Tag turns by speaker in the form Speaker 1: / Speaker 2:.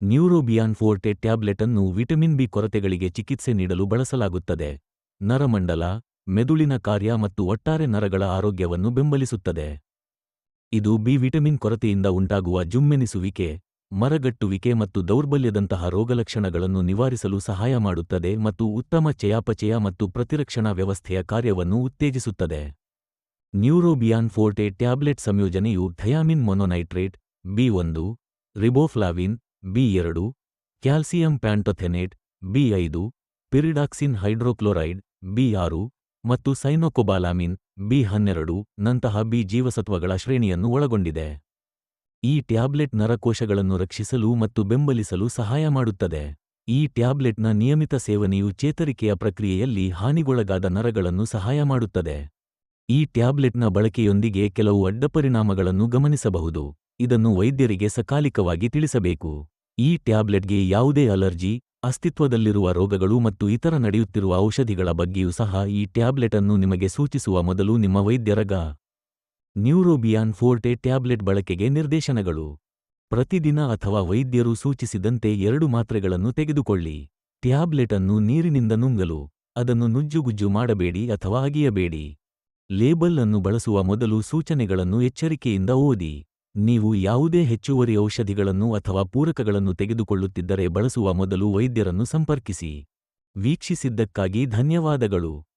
Speaker 1: ನ್ಯೂರೋಬಿಯಾನ್ forte tablet ಅನ್ನು vitamin B ಕೊರತೆಗಳಿಗೆ ಚಿಕಿತ್ಸೆ ನೀಡಲು ಬಳಸಲಾಗುತ್ತದೆ. ನರಮಂಡಲ, ಮೆದುಳಿನ ಕಾರ್ಯ ಮತ್ತು ಒಟ್ಟಾರೆ ನರಗಳ ಆರೋಗ್ಯವನ್ನು ಬೆಂಬಲಿಸುತ್ತದೆ. ಇದು ಬಿ ವಿಟಮಿನ್ ಕೊರತೆಯಿಂದ ಉಂಟಾಗುವ ಜುಮ್ಮೆನಿಸುವಿಕೆ, ಮರಗಟ್ಟುವಿಕೆ ಮತ್ತು ದೌರ್ಬಲ್ಯದಂತಹ ರೋಗಲಕ್ಷಣಗಳನ್ನು ನಿವಾರಿಸಲು ಸಹಾಯ ಮಾಡುತ್ತದೆ ಮತ್ತು ಉತ್ತಮ ಚಯಾಪಚಯ ಮತ್ತು ಪ್ರತಿರಕ್ಷಣಾ ವ್ಯವಸ್ಥೆಯ ಕಾರ್ಯವನ್ನು ಉತ್ತೇಜಿಸುತ್ತದೆ. ನ್ಯೂರೋಬಿಯಾನ್ ಫೋರ್ಟೆ ಟ್ಯಾಬ್ಲೆಟ್ ಸಂಯೋಜನೆಯು ಥಯಾಮಿನ್ ಮೊನೊನೈಟ್ರೇಟ್, ಬಿ ಒಂದು, ರಿಬೋಫ್ಲಾವಿನ್ ಬಿ ಎರಡು, ಕ್ಯಾಲ್ಸಿಯಂ ಪ್ಯಾಂಟೊಥೆನೇಟ್, ಬಿ ಐದು, ಪಿರಿಡಾಕ್ಸಿನ್ ಹೈಡ್ರೋಕ್ಲೋರೈಡ್, ಬಿ ಆರು ಮತ್ತು ಸೈನೋಕೊಬಾಲಾಮಿನ್, ಬಿ ಹನ್ನೆರಡು ನಂತಹ ಬಿ ಜೀವಸತ್ವಗಳ ಶ್ರೇಣಿಯನ್ನು ಒಳಗೊಂಡಿದೆ. ಈ ಟ್ಯಾಬ್ಲೆಟ್ ನರಕೋಶಗಳನ್ನು ರಕ್ಷಿಸಲು ಮತ್ತು ಬೆಂಬಲಿಸಲು ಸಹಾಯ ಮಾಡುತ್ತದೆ. ಈ ಟ್ಯಾಬ್ಲೆಟ್ನ ನಿಯಮಿತ ಸೇವನೆಯು ಚೇತರಿಕೆಯ ಪ್ರಕ್ರಿಯೆಯಲ್ಲಿ ಹಾನಿಗೊಳಗಾದ ನರಗಳನ್ನು ಸಹಾಯ ಮಾಡುತ್ತದೆ. ಈ ಟ್ಯಾಬ್ಲೆಟ್ನ ಬಳಕೆಯೊಂದಿಗೆ ಕೆಲವು ಅಡ್ಡಪರಿಣಾಮಗಳನ್ನು ಗಮನಿಸಬಹುದು. ಇದನ್ನು ವೈದ್ಯರಿಗೆ ಸಕಾಲಿಕವಾಗಿ ತಿಳಿಸಬೇಕು. ಈ ಟ್ಯಾಬ್ಲೆಟ್ಗೆ ಯಾವುದೇ ಅಲರ್ಜಿ, ಅಸ್ತಿತ್ವದಲ್ಲಿರುವ ರೋಗಗಳು ಮತ್ತು ಇತರ ನಡೆಯುತ್ತಿರುವ ಔಷಧಿಗಳ ಬಗ್ಗೆಯೂ ಸಹ ಈ ಟ್ಯಾಬ್ಲೆಟ್ ಅನ್ನು ನಿಮಗೆ ಸೂಚಿಸುವ ಮೊದಲು ನಿಮ್ಮ ವೈದ್ಯರಗ ನ್ಯೂರೋಬಿಯಾನ್ ಫೋರ್ಟೆ ಟ್ಯಾಬ್ಲೆಟ್ ಬಳಕೆಗೆ ನಿರ್ದೇಶನಗಳು. ಪ್ರತಿದಿನ ಅಥವಾ ವೈದ್ಯರು ಸೂಚಿಸಿದಂತೆ ಎರಡು ಮಾತ್ರೆಗಳನ್ನು ತೆಗೆದುಕೊಳ್ಳಿ. ಟ್ಯಾಬ್ಲೆಟ್ ಅನ್ನು ನೀರಿನಿಂದ ನುಂಗಲು, ಅದನ್ನು ನುಜ್ಜುಗುಜ್ಜು ಮಾಡಬೇಡಿ ಅಥವಾ ಅಗಿಯಬೇಡಿ. ಲೇಬಲ್ ಅನ್ನು ಬಳಸುವ ಮೊದಲು ಸೂಚನೆಗಳನ್ನು ಎಚ್ಚರಿಕೆಯಿಂದ ಓದಿ. ನೀವು ಯಾವುದೇ ಹೆಚ್ಚುವರಿ ಔಷಧಿಗಳನ್ನು ಅಥವಾ ಪೂರಕಗಳನ್ನು ತೆಗೆದುಕೊಳ್ಳುತ್ತಿದ್ದರೆ ಬಳಸುವ ಮೊದಲು ವೈದ್ಯರನ್ನು ಸಂಪರ್ಕಿಸಿ. ವೀಕ್ಷಿಸಿದ್ದಕ್ಕಾಗಿ ಧನ್ಯವಾದಗಳು.